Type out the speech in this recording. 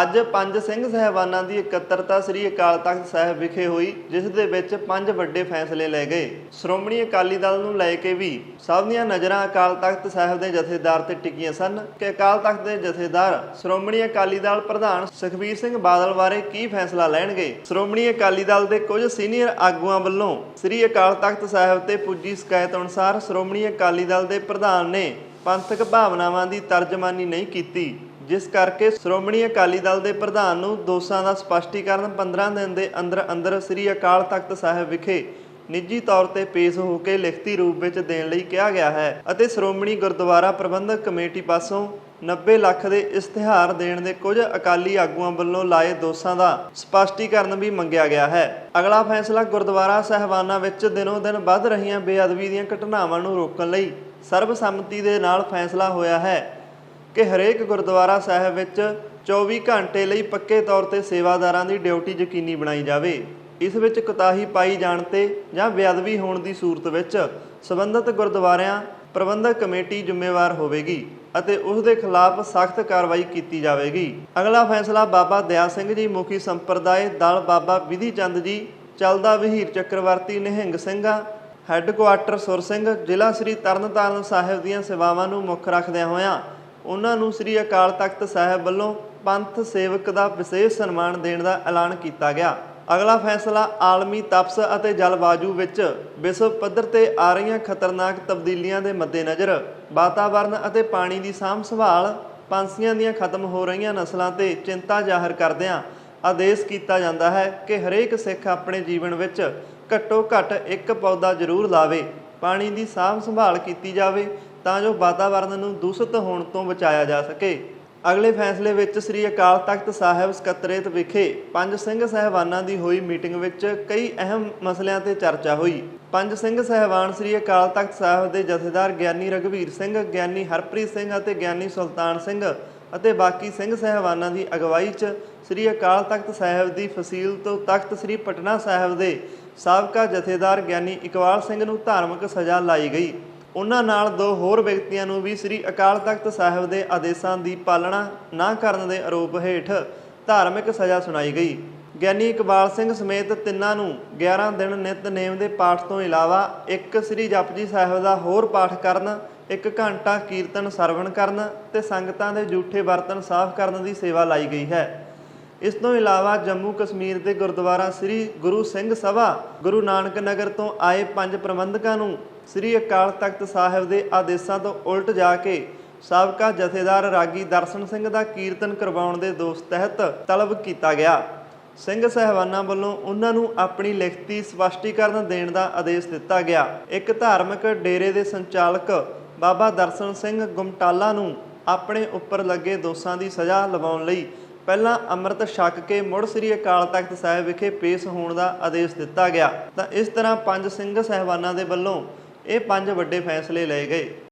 ਅੱਜ ਪੰਜ ਸਿੰਘ ਸਹਿਬਾਨਾਂ ਦੀ ਇਕੱਤਰਤਾ ਸ੍ਰੀ ਅਕਾਲ ਤਖਤ ਸਾਹਿਬ ਵਿਖੇ ਹੋਈ, ਜਿਸ ਦੇ ਵਿੱਚ ਪੰਜ ਵੱਡੇ ਫੈਸਲੇ ਲਏ ਗਏ। ਸ਼੍ਰੋਮਣੀ ਅਕਾਲੀ ਦਲ ਨੂੰ ਲੈ ਕੇ ਵੀ ਸਭ ਦੀਆਂ ਨਜ਼ਰਾਂ ਅਕਾਲ ਤਖਤ ਸਾਹਿਬ ਦੇ ਜਥੇਦਾਰ ਤੇ ਟਿਕੀਆਂ ਸਨ। ਕਿ ਅਕਾਲ ਤਖਤ ਦੇ ਜਥੇਦਾਰ ਸ਼੍ਰੋਮਣੀ ਅਕਾਲੀ ਦਲ ਪ੍ਰਧਾਨ ਸੁਖਬੀਰ ਸਿੰਘ ਬਾਦਲ ਬਾਰੇ ਕੀ ਫੈਸਲਾ ਲੈਣਗੇ? ਸ਼੍ਰੋਮਣੀ ਅਕਾਲੀ ਦਲ ਦੇ ਕੁਝ ਸੀਨੀਅਰ ਆਗੂਆਂ ਵੱਲੋਂ ਸ੍ਰੀ ਅਕਾਲ ਤਖਤ ਸਾਹਿਬ ਤੇ ਪੁੱਜੀ ਸ਼ਿਕਾਇਤ ਅਨੁਸਾਰ ਸ਼੍ਰੋਮਣੀ ਅਕਾਲੀ ਦਲ ਦੇ ਪ੍ਰਧਾਨ ਨੇ ਪੰਥਕ ਭਾਵਨਾਵਾਂ ਦੀ ਤਰਜਮਾਨੀ ਨਹੀਂ ਕੀਤੀ। ਜਿਸ ਕਰਕੇ ਸ਼੍ਰੋਮਣੀ ਅਕਾਲੀ ਦਲ ਦੇ ਪ੍ਰਧਾਨ ਨੂੰ ਦੋਸ਼ਾਂ ਦਾ ਸਪਸ਼ਟੀਕਰਨ 15 ਦਿਨ ਦੇ ਅੰਦਰ ਅੰਦਰ ਸ੍ਰੀ ਅਕਾਲ ਤਖਤ ਸਾਹਿਬ ਵਿਖੇ ਨਿੱਜੀ ਤੌਰ ਤੇ ਪੇਸ਼ ਹੋ ਕੇ ਲਿਖਤੀ ਰੂਪ ਵਿੱਚ ਦੇਣ ਲਈ ਕਿਹਾ ਗਿਆ ਹੈ ਅਤੇ ਸ਼੍ਰੋਮਣੀ ਗੁਰਦੁਆਰਾ ਪ੍ਰਬੰਧਕ ਕਮੇਟੀ ਪਾਸੋਂ 90 ਲੱਖ ਦੇ ਇਸ਼ਤਿਹਾਰ ਦੇਣ ਦੇ ਕੁਝ ਅਕਾਲੀ ਆਗੂਆਂ ਵੱਲੋਂ ਲਾਏ ਦੋਸ਼ਾਂ ਦਾ ਸਪਸ਼ਟੀਕਰਨ ਵੀ ਮੰਗਿਆ ਗਿਆ ਹੈ। ਅਗਲਾ ਫੈਸਲਾ ਗੁਰਦੁਆਰਾ ਸਹਿਬਾਨਾਂ ਵਿੱਚ ਦਿਨੋ ਦਿਨ ਵੱਧ ਰਹੀਆਂ ਬੇਅਦਬੀ ਦੀਆਂ ਘਟਨਾਵਾਂ ਨੂੰ ਰੋਕਣ ਲਈ ਸਰਬਸੰਮਤੀ ਦੇ ਨਾਲ ਫੈਸਲਾ ਹੋਇਆ ਹੈ। ਕਿ ਹਰੇਕ ਗੁਰਦੁਆਰਾ ਸਾਹਿਬ ਵਿੱਚ 24 ਘੰਟੇ ਲਈ ਪੱਕੇ ਤੌਰ ਤੇ ਸੇਵਾਦਾਰਾਂ ਦੀ ਡਿਊਟੀ ਯਕੀਨੀ ਬਣਾਈ ਜਾਵੇ। ਇਸ ਵਿੱਚ ਕੁਤਾਹੀ ਪਾਈ ਜਾਣ ਤੇ ਜਾਂ ਬੇਅਦਬੀ ਹੋਣ ਦੀ ਸੂਰਤ ਵਿੱਚ ਸਬੰਧਤ ਗੁਰਦੁਆਰਿਆਂ ਪ੍ਰਬੰਧਕ ਕਮੇਟੀ ਜ਼ਿੰਮੇਵਾਰ ਹੋਵੇਗੀ ਅਤੇ ਉਸ ਦੇ ਖਿਲਾਫ ਸਖਤ ਕਾਰਵਾਈ ਕੀਤੀ ਜਾਵੇਗੀ। ਅਗਲਾ ਫੈਸਲਾ ਬਾਬਾ ਦਇਆ ਸਿੰਘ ਜੀ ਮੁਖੀ ਸੰਪਰਦਾਇ ਦਲ ਬਾਬਾ ਵਿਧੀ ਚੰਦ ਜੀ, ਚਲਦਾ ਵਹੀਰ ਚੱਕਰਵਰਤੀ ਨਿਹੰਗ ਸਿੰਘਾਂ, ਹੈੱਡਕੁਆਟਰ ਸੁਰ ਸਿੰਘ, ਜ਼ਿਲ੍ਹਾ ਸ੍ਰੀ ਤਰਨਤਾਰਨ ਸਾਹਿਬ ਦੀਆਂ ਸੇਵਾਵਾਂ ਨੂੰ ਮੁੱਖ ਰੱਖਦਿਆਂ ਹੋਇਆਂ ਉਹਨਾਂ ਨੂੰ ਸ੍ਰੀ ਅਕਾਲ ਤਖਤ ਸਾਹਿਬ ਵੱਲੋਂ ਪੰਥ ਸੇਵਕ ਦਾ ਵਿਸ਼ੇਸ਼ ਸਨਮਾਨ ਦੇਣ ਦਾ ਐਲਾਨ ਕੀਤਾ ਗਿਆ। ਅਗਲਾ ਫੈਸਲਾ ਆਲਮੀ ਤਪਸ ਅਤੇ ਜਲਵਾਯੂ ਵਿੱਚ ਵਿਸ਼ਵ ਪੱਧਰ ਤੇ ਆ ਰਹੀਆਂ ਖਤਰਨਾਕ ਤਬਦੀਲੀਆਂ ਦੇ ਮੱਦੇਨਜ਼ਰ ਵਾਤਾਵਰਣ ਅਤੇ ਪਾਣੀ ਦੀ ਸਾਂਭ ਸੰਭਾਲ ਪੰਛੀਆਂ ਦੀਆਂ ਖਤਮ ਹੋ ਰਹੀਆਂ ਨਸਲਾਂ ਤੇ ਚਿੰਤਾ ਜ਼ਾਹਰ ਕਰਦਿਆਂ ਆਦੇਸ਼ ਕੀਤਾ ਜਾਂਦਾ ਹੈ ਕਿ ਹਰੇਕ ਸਿੱਖ ਆਪਣੇ ਜੀਵਨ ਵਿੱਚ ਘੱਟੋ ਘੱਟ ਇੱਕ ਪੌਦਾ ਜ਼ਰੂਰ ਲਾਵੇ। ਪਾਣੀ ਦੀ ਸਾਂਭ ਸੰਭਾਲ ਕੀਤੀ ਜਾਵੇ ਤਾਂ ਜੋ ਵਾਤਾਵਰਣ ਨੂੰ ਦੂਸ਼ਿਤ ਹੋਣ ਤੋਂ ਬਚਾਇਆ ਜਾ ਸਕੇ। ਅਗਲੇ ਫੈਸਲੇ ਵਿੱਚ ਸ੍ਰੀ ਅਕਾਲ ਤਖਤ ਸਾਹਿਬ ਸਕੱਤਰੇਤ ਵਿਖੇ ਪੰਜ ਸਿੰਘ ਸਹਿਬਾਨਾਂ ਦੀ ਹੋਈ ਮੀਟਿੰਗ ਵਿੱਚ ਕਈ ਅਹਿਮ ਮਸਲਿਆਂ ਤੇ ਚਰਚਾ ਹੋਈ। ਪੰਜ ਸਿੰਘ ਸਹਿਬਾਨ ਸ੍ਰੀ ਅਕਾਲ ਤਖਤ ਸਾਹਿਬ ਦੇ ਜਥੇਦਾਰ ਗਿਆਨੀ ਰਘਵੀਰ ਸਿੰਘ, ਗਿਆਨੀ ਹਰਪ੍ਰੀਤ ਸਿੰਘ ਅਤੇ ਗਿਆਨੀ ਸੁਲਤਾਨ ਸਿੰਘ ਅਤੇ ਬਾਕੀ ਸਿੰਘ ਸਹਿਬਾਨਾਂ ਦੀ ਅਗਵਾਈ 'ਚ ਸ੍ਰੀ ਅਕਾਲ ਤਖਤ ਸਾਹਿਬ ਦੀ ਫਸੀਲ ਤੋਂ ਤਖਤ ਸ੍ਰੀ ਪਟਨਾ ਸਾਹਿਬ ਦੇ ਸਾਬਕਾ ਜਥੇਦਾਰ ਗਿਆਨੀ ਇਕਬਾਲ ਸਿੰਘ ਨੂੰ ਧਾਰਮਿਕ ਸਜ਼ਾ ਲਾਈ ਗਈ। ਉਹਨਾਂ ਨਾਲ ਦੋ ਹੋਰ ਵਿਅਕਤੀਆਂ ਨੂੰ ਵੀ ਸ੍ਰੀ ਅਕਾਲ ਤਖਤ ਸਾਹਿਬ ਦੇ ਆਦੇਸ਼ਾਂ ਦੀ ਪਾਲਣਾ ਨਾ ਕਰਨ ਦੇ ਆਰੋਪ ਹੇਠ ਧਾਰਮਿਕ ਸਜ਼ਾ ਸੁਣਾਈ ਗਈ। ਗਿਆਨੀ ਇਕਬਾਲ ਸਿੰਘ ਸਮੇਤ ਤਿੰਨਾਂ ਨੂੰ 11 ਦਿਨ ਨਿਤਨੇਮ ਦੇ ਪਾਠ ਤੋਂ ਇਲਾਵਾ ਇੱਕ ਸ੍ਰੀ ਜਪਜੀ ਸਾਹਿਬ ਦਾ ਹੋਰ ਪਾਠ ਕਰਨ, ਇੱਕ ਘੰਟਾ ਕੀਰਤਨ ਸਰਵਣ ਕਰਨ ਤੇ ਸੰਗਤਾਂ ਦੇ ਝੂਠੇ ਬਰਤਨ ਸਾਫ਼ ਕਰਨ ਦੀ ਸੇਵਾ ਲਾਈ ਗਈ ਹੈ। ਇਸ ਤੋਂ ਇਲਾਵਾ ਜੰਮੂ ਕਸ਼ਮੀਰ ਦੇ ਗੁਰਦੁਆਰਾ ਸ੍ਰੀ ਗੁਰੂ ਸਿੰਘ ਸਭਾ ਗੁਰੂ ਨਾਨਕ ਨਗਰ ਤੋਂ ਆਏ ਪੰਜ ਪ੍ਰਬੰਧਕਾਂ ਨੂੰ ਸ੍ਰੀ ਅਕਾਲ ਤਖਤ ਸਾਹਿਬ ਦੇ ਆਦੇਸ਼ਾਂ ਤੋਂ ਉਲਟ ਜਾ ਕੇ ਸਾਬਕਾ ਜਥੇਦਾਰ ਰਾਗੀ ਦਰਸ਼ਨ ਸਿੰਘ ਦਾ ਕੀਰਤਨ ਕਰਵਾਉਣ ਦੇ ਦੋਸ਼ ਤਹਿਤ ਤਲਬ ਕੀਤਾ ਗਿਆ। ਸਿੰਘ ਸਹਿਬਾਨਾਂ ਵੱਲੋਂ ਉਹਨਾਂ ਨੂੰ ਆਪਣੀ ਲਿਖਤੀ ਸਪਸ਼ਟੀਕਰਨ ਦੇਣ ਦਾ ਆਦੇਸ਼ ਦਿੱਤਾ ਗਿਆ। ਇੱਕ ਧਾਰਮਿਕ ਡੇਰੇ ਦੇ ਸੰਚਾਲਕ ਬਾਬਾ ਦਰਸ਼ਨ ਸਿੰਘ ਗੁਮਟਾਲਾ ਨੂੰ ਆਪਣੇ ਉੱਪਰ ਲੱਗੇ ਦੋਸ਼ਾਂ ਦੀ ਸਜ਼ਾ ਲਵਾਉਣ ਲਈ ਪਹਿਲਾਂ ਅੰਮ੍ਰਿਤ ਛਕ ਕੇ ਮੁੜ ਸ੍ਰੀ ਅਕਾਲ ਤਖਤ ਸਾਹਿਬ ਵਿਖੇ ਪੇਸ਼ ਹੋਣ ਦਾ ਆਦੇਸ਼ ਦਿੱਤਾ ਗਿਆ। ਤਾਂ ਇਸ ਤਰ੍ਹਾਂ ਪੰਜ ਸਿੰਘ ਸਹਿਬਾਨਾਂ ਦੇ ਵੱਲੋਂ ਇਹ ਪੰਜ ਵੱਡੇ ਫੈਸਲੇ ਲਏ ਗਏ।